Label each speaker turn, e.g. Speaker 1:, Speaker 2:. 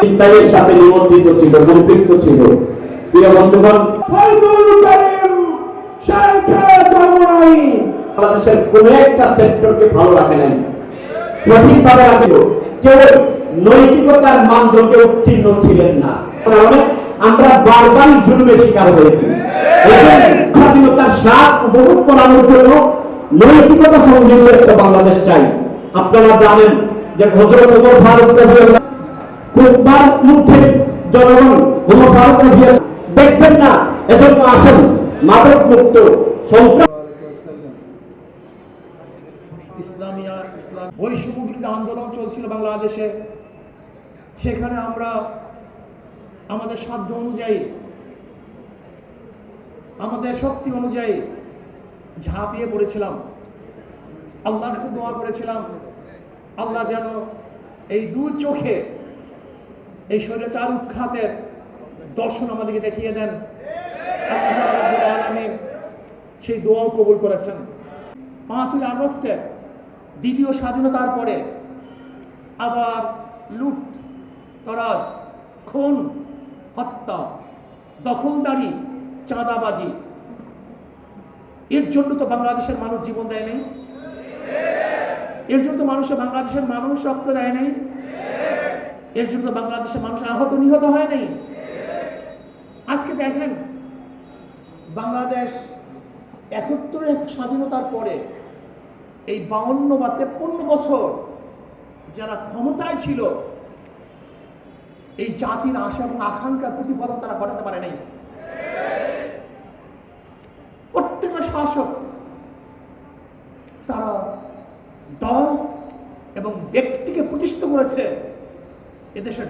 Speaker 1: চিন্তায়ের সাথে নিমন্ত্রিত ছিল সম্পৃক্ত ছিল। প্রিয় বন্ধুগণ বাংলাদেশের কোন একটা সেক্টরকে ভালো রাখে নাই। সঠিকভাবে রাখল কেউ নৈতিকতার মানদণ্ডে উত্তীর্ণ ছিলেন না। কারণে আমরা বারবারই জুলুমের শিকার হয়েছি। স্বাধীনতার স্বাদ উপভোগ করানোর জন্য নৈতিকতা সংযুক্ত একটা বাংলাদেশ চাই। আপনারা জানেন যে হজরত ফারুক মধ্যে জনগণ দেখবেন না, এজন্য আসেন, মাদক মুক্ত
Speaker 2: ইসলামিয়া ইসলাম আন্দোলন চলছিল বাংলাদেশে। সেখানে আমরা আমাদের সাধ্য অনুযায়ী, আমাদের শক্তি অনুযায়ী ঝাঁপিয়ে পড়েছিলাম। আল্লাহর দোয়া করেছিলাম, আল্লাহ যেন এই দু চোখে এই স্বৈরাচার উৎখাতের দর্শন আমাদেরকে দেখিয়ে দেন। সেই দোয়াও কবুল করেছেন। পাঁচই আগস্টে দ্বিতীয় স্বাধীনতার পরে আবার লুট তরাস খুন, হত্যা, দখলদারি, চাঁদাবাজি, এর জন্য তো বাংলাদেশের মানুষ জীবন দেয় নাই। এর জন্য তো মানুষের বাংলাদেশের মানুষ রক্ত দেয় নাই। এর জন্য বাংলাদেশের মানুষ আহত নিহত হয় নাই। আজকে দেখেন, বাংলাদেশ একত্তরের স্বাধীনতার পরে এই বাউন্ন বা তেপ্পন্ন বছর যারা ক্ষমতায় ছিল, এই জাতির আশা এবং আকাঙ্ক্ষার প্রতিফলন তারা ঘটাতে পারে নাই। প্রত্যেকটা শাসক, তারা দল এবং ব্যক্তিকে প্রতিষ্ঠিত করেছে। এদেশের